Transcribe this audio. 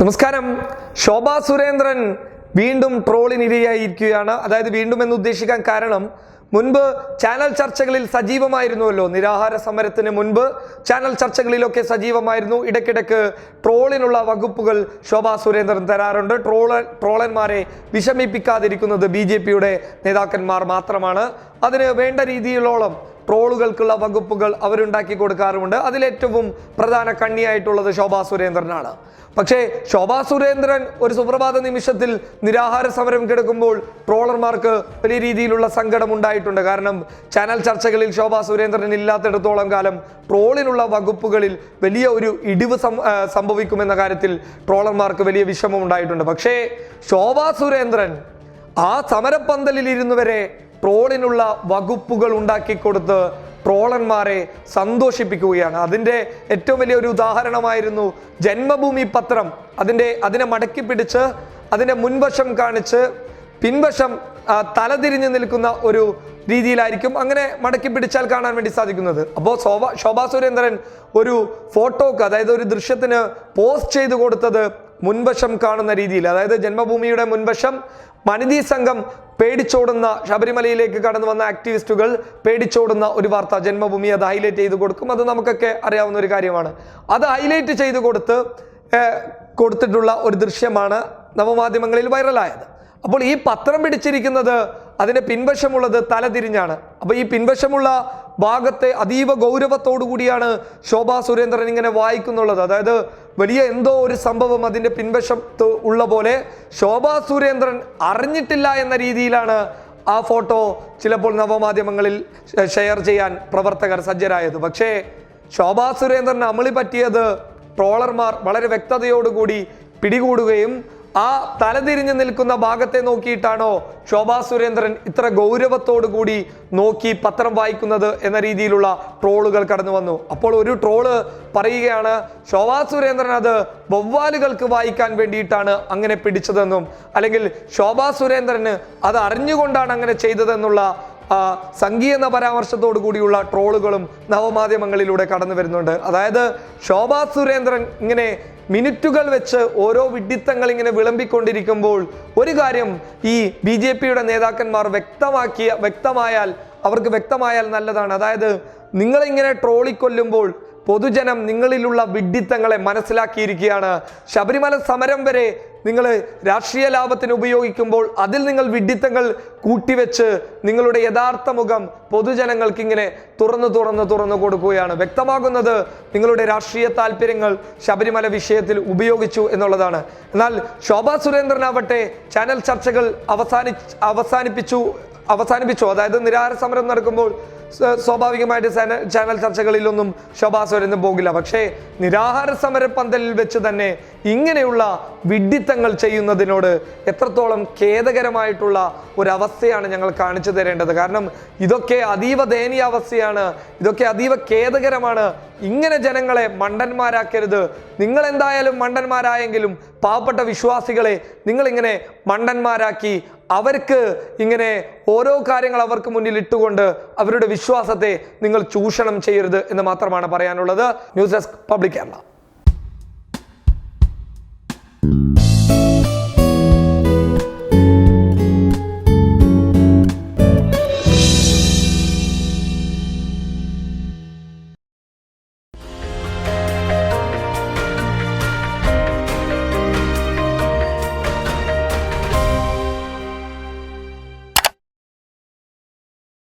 നമസ്കാരം. ശോഭ സുരേന്ദ്രൻ വീണ്ടും ട്രോളിനിരയായിരിക്കുകയാണ്. അതായത് വീണ്ടും എന്ന് ഉദ്ദേശിക്കാൻ കാരണം മുൻപ് ചാനൽ ചർച്ചകളിൽ സജീവമായിരുന്നുവല്ലോ. നിരാഹാര സമരത്തിന് മുൻപ് ചാനൽ ചർച്ചകളിലൊക്കെ സജീവമായിരുന്നു. ഇടയ്ക്കിടയ്ക്ക് ട്രോളിനുള്ള വകുപ്പുകൾ ശോഭാ സുരേന്ദ്രൻ തരാറുണ്ട്. ട്രോള ട്രോളന്മാരെ വിഷമിപ്പിക്കാതിരിക്കുന്നത് ബി നേതാക്കന്മാർ മാത്രമാണ്. അതിന് വേണ്ട രീതിയിലോളം ട്രോളുകൾക്കുള്ള വകുപ്പുകൾ അവരുണ്ടാക്കി കൊടുക്കാറുമുണ്ട്. അതിലേറ്റവും പ്രധാന കണ്ണിയായിട്ടുള്ളത് ശോഭാ സുരേന്ദ്രനാണ്. പക്ഷേ ശോഭാ സുരേന്ദ്രൻ ഒരു സുപ്രഭാത നിമിഷത്തിൽ നിരാഹാര സമരം കിടക്കുമ്പോൾ ട്രോളർമാർക്ക് വലിയ രീതിയിലുള്ള സങ്കടം ഉണ്ടായിട്ടുണ്ട്. കാരണം ചാനൽ ചർച്ചകളിൽ ശോഭാ സുരേന്ദ്രൻ ഇല്ലാത്തിടത്തോളം കാലം ട്രോളിനുള്ള വകുപ്പുകളിൽ വലിയ ഒരു ഇടിവ് സംഭവിക്കുമെന്ന കാര്യത്തിൽ ട്രോളർമാർക്ക് വലിയ വിഷമം ഉണ്ടായിട്ടുണ്ട്. പക്ഷേ ശോഭാ സുരേന്ദ്രൻ ആ സമരപ്പന്തലിൽ ഇരുന്നുവരെ ട്രോളിനുള്ള വകുപ്പുകൾ ഉണ്ടാക്കിക്കൊടുത്ത് ട്രോളന്മാരെ സന്തോഷിപ്പിക്കുകയാണ്. അതിന്റെ ഏറ്റവും വലിയ ഒരു ഉദാഹരണമായിരുന്നു ജന്മഭൂമി പത്രം. അതിന്റെ അതിനെ മടക്കി പിടിച്ച് അതിന്റെ മുൻവശം കാണിച്ച് പിൻവശം തലതിരിഞ്ഞ് നിൽക്കുന്ന ഒരു രീതിയിലായിരിക്കും അങ്ങനെ മടക്കി പിടിച്ചാൽ കാണാൻ വേണ്ടി സാധിക്കുന്നത്. അപ്പോൾ ശോഭ ശോഭാ സുരേന്ദ്രൻ ഒരു ഫോട്ടോക്ക് അതായത് ഒരു ദൃശ്യത്തിന് പോസ്റ്റ് ചെയ്ത് കൊടുത്തത് മുൻവശം കാണുന്ന രീതിയിൽ അതായത് ജന്മഭൂമിയുടെ മുൻവശം മനിതി സംഘം പേടിച്ചോടുന്ന ശബരിമലയിലേക്ക് കടന്നു വന്ന ആക്ടിവിസ്റ്റുകൾ പേടിച്ചോടുന്ന ഒരു വാർത്ത ജന്മഭൂമി അത് ഹൈലൈറ്റ് ചെയ്ത് കൊടുക്കും. അത് നമുക്കൊക്കെ അറിയാവുന്ന ഒരു കാര്യമാണ്. അത് ഹൈലൈറ്റ് ചെയ്ത് കൊടുത്ത് കൊടുത്തിട്ടുള്ള ഒരു ദൃശ്യമാണ് നവമാധ്യമങ്ങളിൽ വൈറലായത്. അപ്പോൾ ഈ പത്രം പിടിച്ചിരിക്കുന്നത് അതിന് പിൻവശമുള്ളത് തലതിരിഞ്ഞാണ്. അപ്പോൾ ഈ പിൻവശമുള്ള ഭാഗത്തെ അതീവ ഗൗരവത്തോടു കൂടിയാണ് ശോഭാ സുരേന്ദ്രൻ ഇങ്ങനെ വായിക്കുന്നുള്ളത്. അതായത് വലിയ എന്തോ ഒരു സംഭവം അതിന്റെ പിൻവശത്ത് ഉള്ള പോലെ ശോഭാ സുരേന്ദ്രൻ അറിഞ്ഞിട്ടില്ല എന്ന രീതിയിലാണ് ആ ഫോട്ടോ ചിലപ്പോൾ നവമാധ്യമങ്ങളിൽ ഷെയർ ചെയ്യാൻ പ്രവർത്തകർ സജ്ജരായത്. പക്ഷേ ശോഭാ സുരേന്ദ്രൻ അമളി പറ്റിയത് ട്രോളർമാർ വളരെ വ്യക്തതയോടുകൂടി പിടികൂടുകയും ആ തലതിരിഞ്ഞു നിൽക്കുന്ന ഭാഗത്തെ നോക്കിയിട്ടാണോ ശോഭാ സുരേന്ദ്രൻ ഇത്ര കൂടി നോക്കി പത്രം വായിക്കുന്നത് എന്ന രീതിയിലുള്ള ട്രോളുകൾ കടന്നു വന്നു. അപ്പോൾ ഒരു ട്രോൾ പറയുകയാണ് ശോഭാ സുരേന്ദ്രൻ അത് വവ്വാലുകൾക്ക് വായിക്കാൻ വേണ്ടിയിട്ടാണ് അങ്ങനെ പിടിച്ചതെന്നും അല്ലെങ്കിൽ ശോഭാ സുരേന്ദ്രന് അത് അറിഞ്ഞുകൊണ്ടാണ് അങ്ങനെ ചെയ്തതെന്നുള്ള സംഗീയെന്ന പരാമർശത്തോടു കൂടിയുള്ള ട്രോളുകളും നവമാധ്യമങ്ങളിലൂടെ കടന്നു വരുന്നുണ്ട്. അതായത് ശോഭാ സുരേന്ദ്രൻ ഇങ്ങനെ മിനിറ്റുകൾ വെച്ച് ഓരോ വിഡിത്തങ്ങൾ ഇങ്ങനെ വിളമ്പിക്കൊണ്ടിരിക്കുമ്പോൾ ഒരു കാര്യം ഈ ബി ജെ പിയുടെ നേതാക്കന്മാർ വ്യക്തമാക്കിയ വ്യക്തമായാൽ അവർക്ക് വ്യക്തമായാൽ നല്ലതാണ്. അതായത് നിങ്ങളിങ്ങനെ ട്രോളിക്കൊല്ലുമ്പോൾ പൊതുജനം നിങ്ങളിലുള്ള വിഡിത്തങ്ങളെ മനസ്സിലാക്കിയിരിക്കുകയാണ്. ശബരിമല സമരം വരെ നിങ്ങൾ രാഷ്ട്രീയ ലാഭത്തിന് ഉപയോഗിക്കുമ്പോൾ അതിൽ നിങ്ങൾ വിഡ്ഢിത്തങ്ങൾ കൂട്ടിവെച്ച് നിങ്ങളുടെ യഥാർത്ഥ മുഖം പൊതുജനങ്ങൾക്ക് ഇങ്ങനെ തുറന്നു തുറന്ന് തുറന്നു കൊടുക്കുകയാണ്. വ്യക്തമാകുന്നത് നിങ്ങളുടെ രാഷ്ട്രീയ താല്പര്യങ്ങൾ ശബരിമല വിഷയത്തിൽ ഉപയോഗിച്ചു എന്നുള്ളതാണ്. എന്നാൽ ശോഭാ സുരേന്ദ്രനാവട്ടെ ചാനൽ ചർച്ചകൾ അവസാനി അവസാനിപ്പിച്ചു അവസാനിപ്പിച്ചു. അതായത് നിരാഹാര സമരം നടക്കുമ്പോൾ സ്വാഭാവികമായിട്ട് ചാനൽ ചർച്ചകളിലൊന്നും ശോഭാ സുരേന്ദ്രൻ പോകില്ല. പക്ഷേ നിരാഹാര സമര പന്തലിൽ വെച്ച് തന്നെ ഇങ്ങനെയുള്ള വിഡ്ഢിത്തങ്ങൾ ചെയ്യുന്നതിനോട് എത്രത്തോളം ഖേദകരമായിട്ടുള്ള ഒരവസ്ഥയാണ് ഞങ്ങൾ കാണിച്ചു തരേണ്ടത്. കാരണം ഇതൊക്കെ അതീവ ദയനീയ അവസ്ഥയാണ് ഇതൊക്കെ അതീവ ഖേദകരമാണ് ഇങ്ങനെ ജനങ്ങളെ മണ്ടന്മാരാക്കരുത്. നിങ്ങൾ എന്തായാലും മണ്ടന്മാരായെങ്കിലും പാവപ്പെട്ട വിശ്വാസികളെ നിങ്ങളിങ്ങനെ മണ്ടന്മാരാക്കി അവർക്ക് ഇങ്ങനെ ഓരോ കാര്യങ്ങൾ അവർക്ക് മുന്നിൽ ഇട്ടുകൊണ്ട് അവരുടെ വിശ്വാസത്തെ നിങ്ങൾ ചൂഷണം ചെയ്യരുത് എന്ന് മാത്രമാണ് പറയാനുള്ളത്. News desk public Kerala.